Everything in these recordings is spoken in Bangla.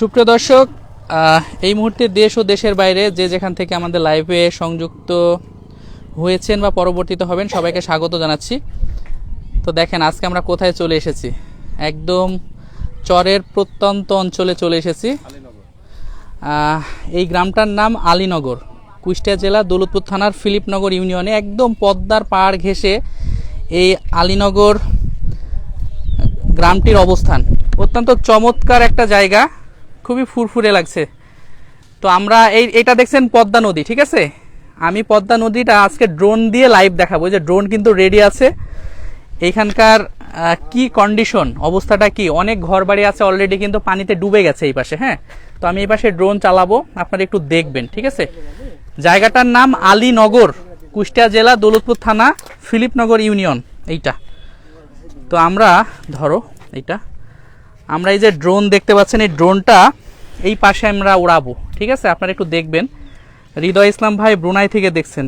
সুপ্রিয় দর্শক এই মুহূর্তে দেশ ও দেশের বাইরে যে যেখান থেকে আমাদের লাইভে সংযুক্ত হয়েছেন বা পরবর্তীতে হবেন, সবাইকে স্বাগত জানাচ্ছি। তো দেখেন, আজকে আমরা কোথায় চলে এসেছি? একদম চরের প্রত্যন্ত অঞ্চলে চলে এসেছি। এই গ্রামটার নাম আলীনগর। কুষ্টিয়া জেলা দৌলতপুর থানার ফিলিপনগর ইউনিয়নে একদম পদ্মার পাড় ঘেঁষে এই আলীনগর গ্রামটির অবস্থান। অত্যন্ত চমৎকার একটা জায়গা। খুবই ফুরফুরে লাগছে। তো আমরা এই, এটা দেখছেন পদ্মা নদী, ঠিক আছে? আমি পদ্মা নদীটা আজকে ড্রোন দিয়ে লাইভ দেখাবো। যে ড্রোন কিন্তু রেডি আছে। এইখানকার কি কন্ডিশন অবস্থাটা কি? অনেক ঘর বাড়ি আছে অলরেডি কিন্তু পানিতে ডুবে গেছে এই পাশে হ্যাঁ? তো আমি এই পাশে ড্রোন চালাবো, আপনারা একটু দেখবেন, ঠিক আছে? জায়গাটার নাম আলীনগর, কুষ্টিয়া জেলা, দৌলতপুর থানা, ফিলিপনগর ইউনিয়ন, এইটা। তো আমরা, ধরো, এইটা। আমরা এই যে ড্রোন দেখতে পাচ্ছেন, এই ড্রোনটা এই পাশে আমরা উড়াবো ঠিক আছে? আপনারা একটু দেখবেন। হৃদয় ইসলাম ভাই ব্রুনাই থেকে দেখছেন।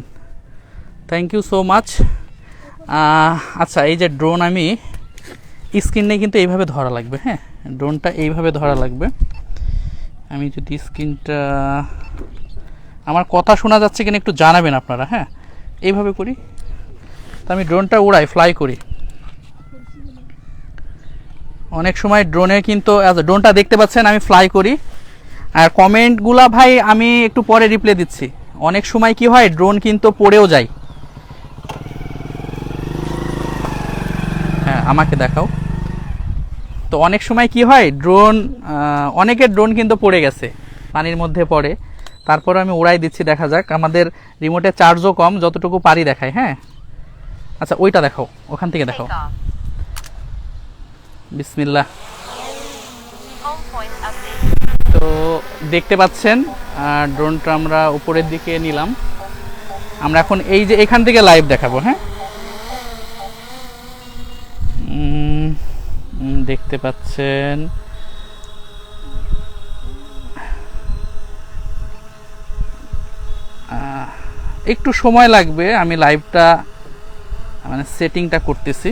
থ্যাংক ইউ সো মাচ আচ্ছা এই যে ড্রোন আমি স্ক্রিনে কিন্তু এইভাবে ধরা লাগবে হ্যাঁ? ড্রোনটা এইভাবে ধরা লাগবে। আমি যদি স্ক্রিনটা আমার কথা শোনা যাচ্ছে কিনা একটু জানাবেন আপনারা হ্যাঁ? এইভাবে করি। তো আমি ড্রোনটা উড়াই ফ্লাই করি। অনেক সময় ড্রোনে কিন্তু আচ্ছা, ড্রোনটা দেখতে পাচ্ছেন আমি ফ্লাই করি। আর কমেন্টগুলা ভাই আমি একটু পরে রিপ্লাই দিচ্ছি। অনেক সময় কি হয় ড্রোন কিন্তু পড়েও যায়। হ্যাঁ আমাকে দেখাও। তো অনেক সময় কি হয় ড্রোন অনেকের ড্রোন কিন্তু পড়ে গেছে পানির মধ্যে পড়ে। তারপরে আমি উড়াই দিচ্ছি দেখা যাক। আমাদের রিমোটে চার্জও কম যতটুকু পারি দেখায় হ্যাঁ? আচ্ছা ওইটা দেখাও ওখান থেকে দেখাও. বিসমিল্লাহ. তো দেখতে পাচ্ছেন ড্রোনটা আমরা উপরের দিকে নিলাম। আমরা এখন এই যে এখান থেকে লাইভ দেখাবো হ্যাঁ? দেখতে পাচ্ছেন। একটু সময় লাগবে, আমি লাইভটা মানে সেটিংটা করতেছি।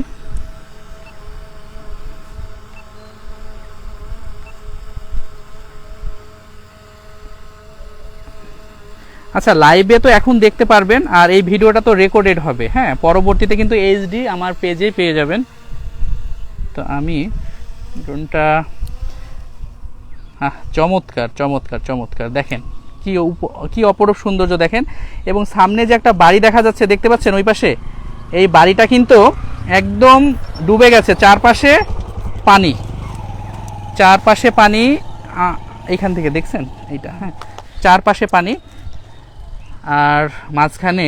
আচ্ছা লাইভে তো এখন দেখতে পারবেন আর এই ভিডিওটা তো রেকর্ডেড হবে হ্যাঁ? পরবর্তীতে কিন্তু এইচডি আমার পেজে পেয়ে যাবেন। তো আমি ড্রোনটা হ্যাঁ চমৎকার চমৎকার চমৎকার। দেখেন কি কি অপরূপ সৌন্দর্য দেখেন। এবং সামনে যে একটা বাড়ি দেখা যাচ্ছে দেখতে পাচ্ছেন ওই পাশে? এই বাড়িটা কিন্তু একদম ডুবে গেছে চারপাশে পানি। চারপাশে পানি আ, এইখান থেকে দেখছেন? এইটা হ্যাঁ। চারপাশে পানি। আর মাঝখানে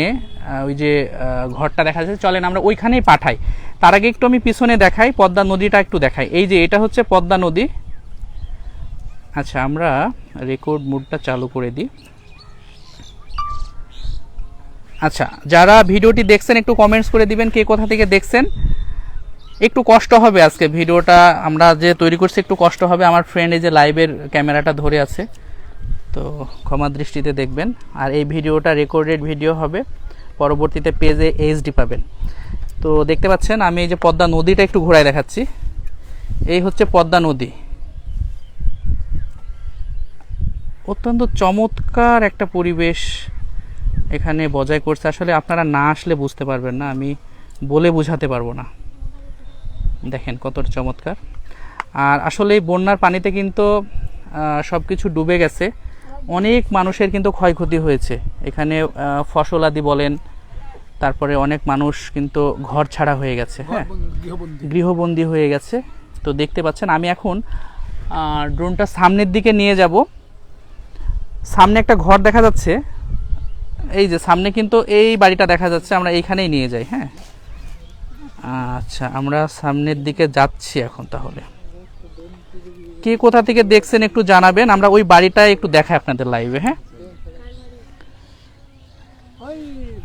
ওই যে ঘরটা দেখা যাচ্ছে, চলেন আমরা ওইখানেই পাঠাই। তার আগে একটু আমি পিছনে দেখাই, পদ্মা নদীটা একটু দেখাই। এই যে, এটা হচ্ছে পদ্মা নদী। আচ্ছা আমরা রেকর্ড মুডটা চালু করে দিই। আচ্ছা যারা ভিডিওটি দেখছেন, একটু কমেন্টস করে দিবেন কে কোথা থেকে দেখছেন। একটু কষ্ট হবে আজকে, ভিডিওটা আমরা যে তৈরি করছি, একটু কষ্ট হবে। আমার ফ্রেন্ড এই যে লাইভের ক্যামেরাটা ধরে আছে। তো ক্ষমা দৃষ্টিতে দেখবেন। আর এই ভিডিওটা রেকর্ডেড ভিডিও হবে। পরবর্তীতে পেজে এইচডি পাবেন। তো দেখতে পাচ্ছেন, আমি এই যে পদ্মা নদীটা একটু ঘোরায় দেখাচ্ছি। এই হচ্ছে পদ্মা নদী। অত্যন্ত চমৎকার একটা পরিবেশ এখানে বজায় করছে। আসলে আপনারা না আসলে বুঝতে পারবেন না, আমি বলে বোঝাতে পারব না। দেখেন কতটা চমৎকার। আর আসলে এই বন্যার পানিতে কিন্তু সব কিছু ডুবে গেছে। অনেক মানুষের কিন্তু ক্ষয়ক্ষতি হয়েছে। এখানে আহ, ফসলাদি বলেন তারপরে অনেক মানুষ কিন্তু ঘর ছাড়া হয়ে গেছে হ্যাঁ? গৃহবন্দী। হয়ে গেছে। তো দেখতে পাচ্ছেন আমি এখন ড্রোনটা সামনের দিকে নিয়ে যাব। সামনে একটা ঘর দেখা যাচ্ছে। এই যে সামনে কিন্তু এই বাড়িটা দেখা যাচ্ছে আমরা এইখানেই নিয়ে যাই হ্যাঁ? আচ্ছা আমরা সামনের দিকে যাচ্ছি এখন তাহলে। কে কোথা থেকে দেখছেন একটু জানাবেন। আমরা ওই বাড়িটা একটু দেখাই আপনাদের লাইভে হ্যাঁ?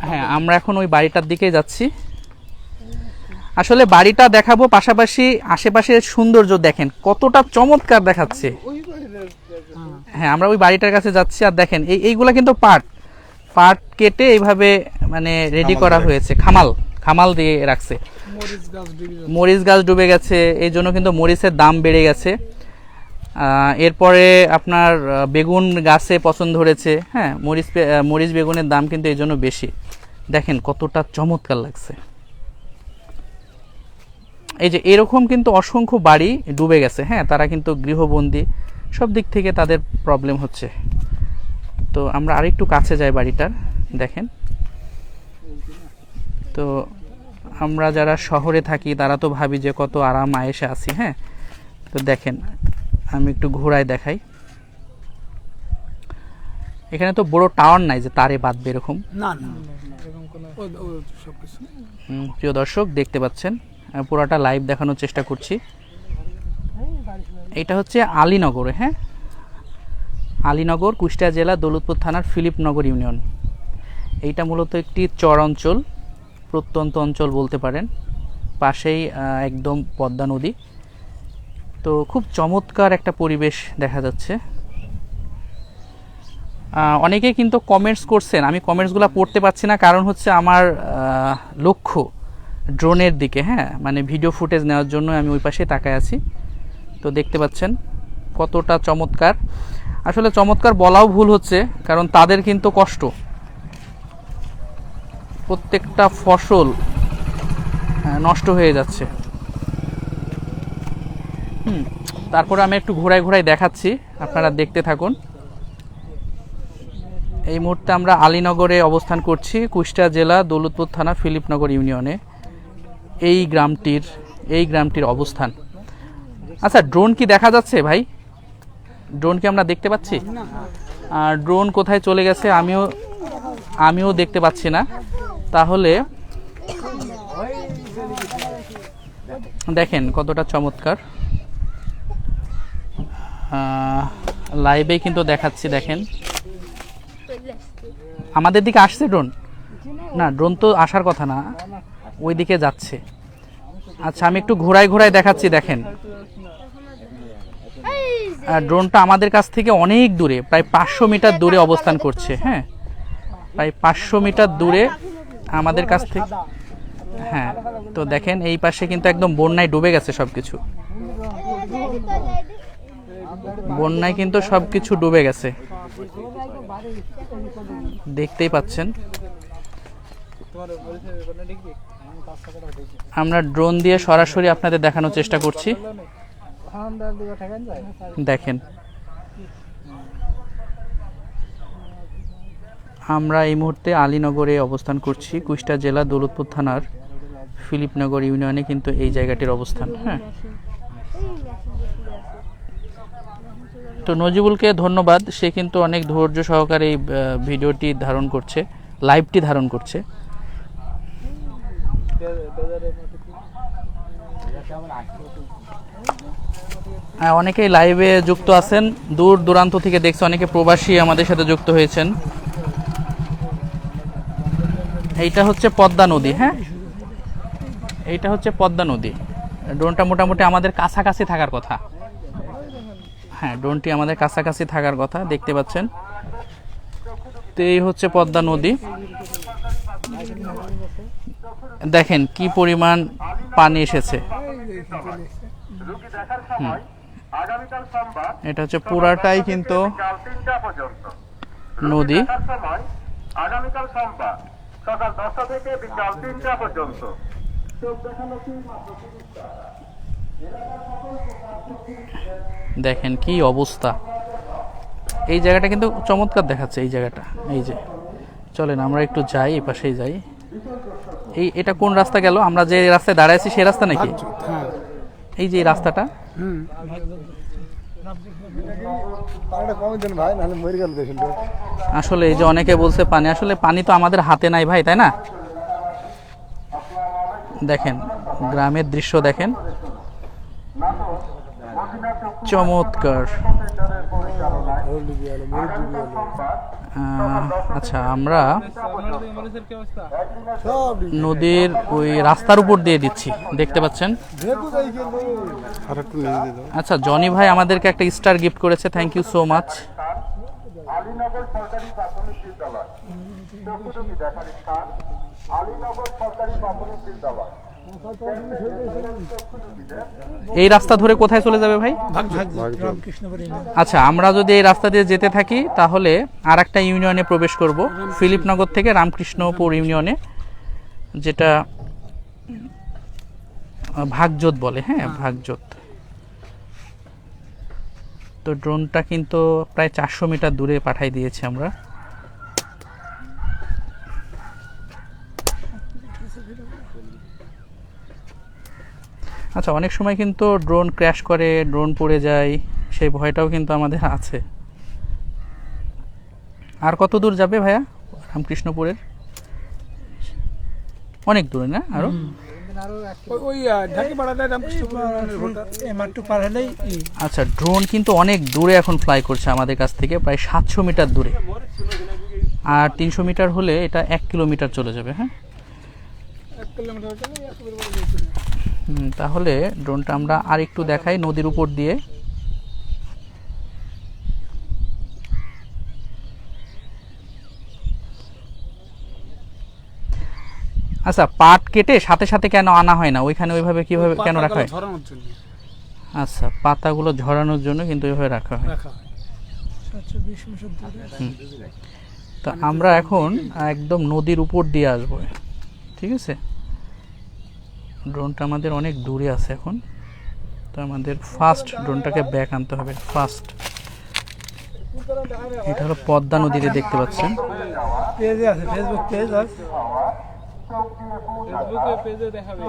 হ্যাঁ আমরা এখন ওই বাড়িটার দিকে যাচ্ছি। আসলে বাড়িটা দেখাবো পাশাপাশি আশেপাশের সৌন্দর্য দেখেন কতটা চমৎকার দেখাচ্ছে। হ্যাঁ আমরা ওই বাড়িটার কাছে যাচ্ছি আর দেখেন এই এইগুলা কিন্তু পাট। পাট কেটে এইভাবে মানে রেডি করা হয়েছে খামাল খামাল দিয়ে রাখছে। মরিচ গাছ ডুবে গেছে এই জন্য কিন্তু মরিচের দাম বেড়ে গেছে। এরপরে আপনার বেগুন গাছে পছন্দ ধরেছে হ্যাঁ মরিচ মরিচ বেগুনের দাম কিন্তু এই জন্য বেশি। দেখেন কতটা চমৎকার লাগছে। এই যে এরকম কিন্তু অসংখ্য বাড়ি ডুবে গেছে। হ্যাঁ তারা কিন্তু গৃহবন্দী, সব দিক থেকে তাদের প্রবলেম হচ্ছে। তো আমরা আরেকটু কাছে যাই বাড়িটার, দেখেন। তো আমরা যারা শহরে থাকি, তারা তো ভাবি যে কত আরাম আয়েসে আছি। হ্যাঁ তো দেখেন আমি একটু ঘোরায় দেখাই। এখানে তো বড় টাওয়ার নাই যে তারে বাঁধবে এরকম। না না। প্রিয় দর্শক দেখতে পাচ্ছেন আমি পুরোটা লাইভ দেখানোর চেষ্টা করছি। এটা হচ্ছে আলীনগরে হ্যাঁ? আলীনগর কুষ্টিয়া জেলা দৌলতপুর থানার ফিলিপনগর ইউনিয়ন। এইটা মূলত একটি চর অঞ্চল প্রত্যন্ত অঞ্চল বলতে পারেন। পাশেই একদম পদ্মা নদী। তো খুব চমৎকার একটা পরিবেশ দেখা যাচ্ছে। অনেকেই কিন্তু কমেন্টস করছেন, আমি কমেন্টসগুলো পড়তে পারছি না, কারণ হচ্ছে আমার লক্ষ্য ড্রোনের দিকে হ্যাঁ? মানে ভিডিও ফুটেজ নেওয়ার জন্য আমি ওই পাশে তাকায় আছি। তো দেখতে পাচ্ছেন কতটা চমৎকার। আসলে চমৎকার বলাও ভুল হচ্ছে, কারণ তাদের কিন্তু কষ্ট। প্রত্যেকটা ফসল নষ্ট হয়ে যাচ্ছে। হুম, তারপরে আমি একটু ঘোরায় ঘোরায় দেখাচ্ছি, আপনারা দেখতে থাকুন। এই মুহূর্তে আমরা আলীনগরে অবস্থান করছি, কুষ্টিয়া জেলা, দৌলতপুর থানা, ফিলিপনগর ইউনিয়নে। এই গ্রামটির এই গ্রামটির অবস্থান। আচ্ছা ড্রোন কি দেখা যাচ্ছে ভাই? ড্রোন কি আমরা দেখতে পাচ্ছি? আর ড্রোন কোথায় চলে গেছে আমিও আমিও দেখতে পাচ্ছি না। তাহলে দেখেন কতটা চমৎকার। লাইভে কিন্তু দেখাচ্ছি, দেখেন। আমাদের দিকে আসছে ড্রোন না ড্রোন তো আসার কথা না ওই দিকে যাচ্ছে। আচ্ছা আমি একটু ঘোরায় ঘোরায় দেখাচ্ছি, দেখেন। ড্রোনটা আমাদের কাছ থেকে অনেক দূরে, প্রায় পাঁচশো মিটার দূরে অবস্থান করছে হ্যাঁ। প্রায় পাঁচশো মিটার দূরে আমাদের কাছ থেকে হ্যাঁ। তো দেখেন, এই পাশে কিন্তু একদম বন্যায় ডুবে গেছে সব কিছু বন্যায় কিন্তু সব কিছু ডুবে গেছে। দেখতেই পাচ্ছেন। আমরা ড্রোন দিয়ে সরাসরি আপনাদের দেখানোর চেষ্টা করছি। দেখেন। আমরা এই মুহূর্তে আলীনগরে অবস্থান করছি, কুষ্টা জেলা দৌলতপুর থানার, ফিলিপনগর ইউনিয়নে কিন্তু এই জায়গাটির অবস্থান হ্যাঁ। তো নজিবুলকে ধন্যবাদ। সে কিন্তু অনেক ধৈর্য সহকারে এই ভিডিওটি ধারণ করছে, লাইভটি ধারণ করছে। হ্যাঁ অনেকেই লাইভে যুক্ত আছেন। দূর দূরান্ত থেকে দেখছে অনেকে প্রবাসী আমাদের সাথে যুক্ত হয়েছেন। এইটা হচ্ছে পদ্মা নদী হ্যাঁ? এইটা হচ্ছে পদ্মা নদী। ড্রোনটা মোটামুটি আমাদের কাছাকাছি থাকার কথা। হ্যাঁ ড্রোনটি আমাদের কাছাকাছি থাকার কথা, দেখতে পাচ্ছেন। তো এই হচ্ছে পদ্মা নদী। দেখেন কি পরিমাণ পানি এসেছে। এটা হচ্ছে পুরাটাই কিন্তু নদী। সকাল দশটা থেকে বিকাল তিনটা পর্যন্ত দেখানো কি অবস্থা। এই জায়গাটা কিন্তু চমৎকার দেখাচ্ছে এই জায়গাটা। এই যে চলেন আমরা একটু যাই এই পাশেই যাই। এই এটা কোন রাস্তা গেল? আমরা যে রাস্তায় দাঁড়ায় আছি সেই রাস্তা নাকি? হ্যাঁ। এই যে রাস্তাটা। আসলে এই যে অনেকে বলছে পানি আসলে পানি তো আমাদের হাতে নাই ভাই তাই না? দেখেন গ্রামের দৃশ্য দেখেন। চমৎকার। আচ্ছা আমরা নদীর ওই রাস্তার উপর দিয়ে দিচ্ছি, দেখতে পাচ্ছেন? আচ্ছা জনি ভাই আমাদেরকে একটা স্টার গিফট করেছে thank you so much Alinagar সরকারি প্রাথমিক বিদ্যালয় সরকারি প্রাথমিক বিদ্যালয়। এই রাস্তা ধরে কোথায় চলে যাবে ভাই? আচ্ছা আমরা যদি এই রাস্তা দিয়ে যেতে থাকি তাহলে আর একটা ইউনিয়নে প্রবেশ করব। ফিলিপনগর থেকে রামকৃষ্ণপুর ইউনিয়নে যেটা ভাগজোত বলে হ্যাঁ ভাগজোত। তো ড্রোনটা কিন্তু প্রায় চারশো মিটার দূরে পাঠাই দিয়েছি আমরা। আচ্ছা অনেক সময় কিন্তু ড্রোন ক্র্যাশ করে ড্রোন পড়ে যায় সেই ভয়টাও কিন্তু আমাদের আছে। আর কত দূর যাবে ভাইয়া? রামকৃষ্ণপুরের? অনেক দূরে না আরও? ওই- ওই ঢাকি পাড়াটা রামকৃষ্ণপুর ইউনিয়নের ভোটার মাত্র পার হলেই ই। আচ্ছা ড্রোন কিন্তু অনেক দূরে এখন ফ্লাই করছে আমাদের কাছ থেকে প্রায় সাতশো মিটার দূরে। আর তিনশো মিটার হলে এটা এক কিলোমিটার চলে যাবে হ্যাঁ? এক কিলোমিটার তাহলে ড্রোনটা আমরা আর একটু দেখাই নদীর উপর দিয়ে। আচ্ছা পাট কেটে সাথে সাথে কেন আনা হয় না? ওইখানে ওইভাবে কীভাবে কেন রাখা হয়? আচ্ছা পাতাগুলো ঝরানোর জন্য কিন্তু ওইভাবে রাখা হয়। তো আমরা এখন একদম নদীর উপর দিয়ে আসব ঠিক আছে? ড্রোনটা আমাদের অনেক দূরে আছে এখন। তো আমাদের ফার্স্ট ড্রোনটাকে ব্যাক আনতে হবে ফার্স্ট। এটা হলো পদ্মা নদীতে দেখতে পাচ্ছেন। পেজে আছে ফেসবুক পেজ আছে। ফেসবুকে পেজে দেখাবে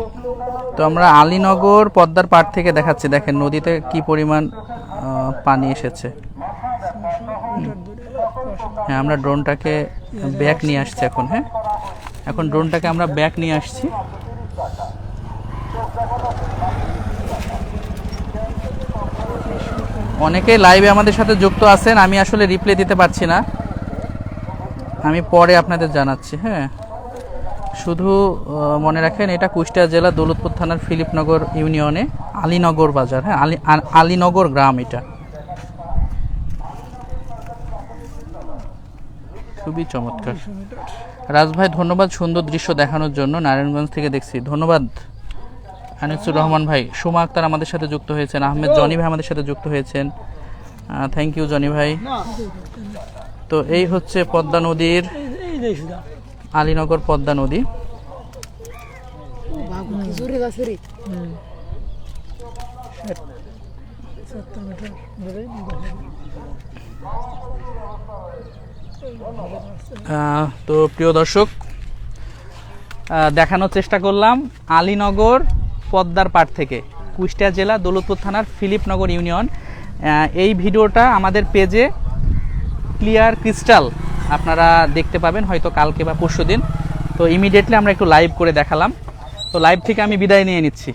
তো আমরা আলীনগর পদ্মার পাড় থেকে দেখাচ্ছি দেখেন নদীতে কি পরিমাণ পানি এসেছে। হ্যাঁ আমরা ড্রোনটাকে ব্যাক নিয়ে আসছি এখন হ্যাঁ। এখন ড্রোনটাকে আমরা ব্যাক নিয়ে আসছি। অনেকে লাইভে আমাদের সাথে যুক্ত আছেন, আমি আসলে রিপ্লে দিতে পারছি না। আমি পরে আপনাদের জানাচ্ছি হ্যাঁ। শুধু মনে রাখেন, এটা কুষ্টিয়া জেলা দৌলতপুর থানার ফিলিপনগর ইউনিয়নে, আলীনগর বাজার হ্যাঁ আলী আলীনগর গ্রাম এটা। খুবই চমৎকার। রাজভাই ধন্যবাদ সুন্দর দৃশ্য দেখানোর জন্য, নারায়ণগঞ্জ থেকে দেখছি। ধন্যবাদ। আনিসুর রহমান ভাই, সুমা আক্তার আমাদের সাথে যুক্ত হয়েছেন, আহমেদ জনি ভাই আমাদের সাথে যুক্ত হয়েছেন। থ্যাংক ইউ জনি ভাই। তো এই হচ্ছে পদ্মা নদীর আলীনগর পদ্মা নদী। তো প্রিয় দর্শক দেখানোর চেষ্টা করলাম আলীনগর পদ্মার পাট থেকে। কুষ্টিয়া জেলা দৌলতপুর থানার ফিলিপনগর ইউনিয়ন। এই ভিডিওটা আমাদের পেজে ক্লিয়ার ক্রিস্টাল আপনারা দেখতে পাবেন, হয়তো কালকে বা পরশু দিন। তো ইমিডিয়েটলি আমরা একটু লাইভ করে দেখালাম। তো লাইভ থেকে আমি বিদায় নিয়ে নিচ্ছি।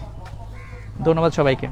ধন্যবাদ সবাইকে।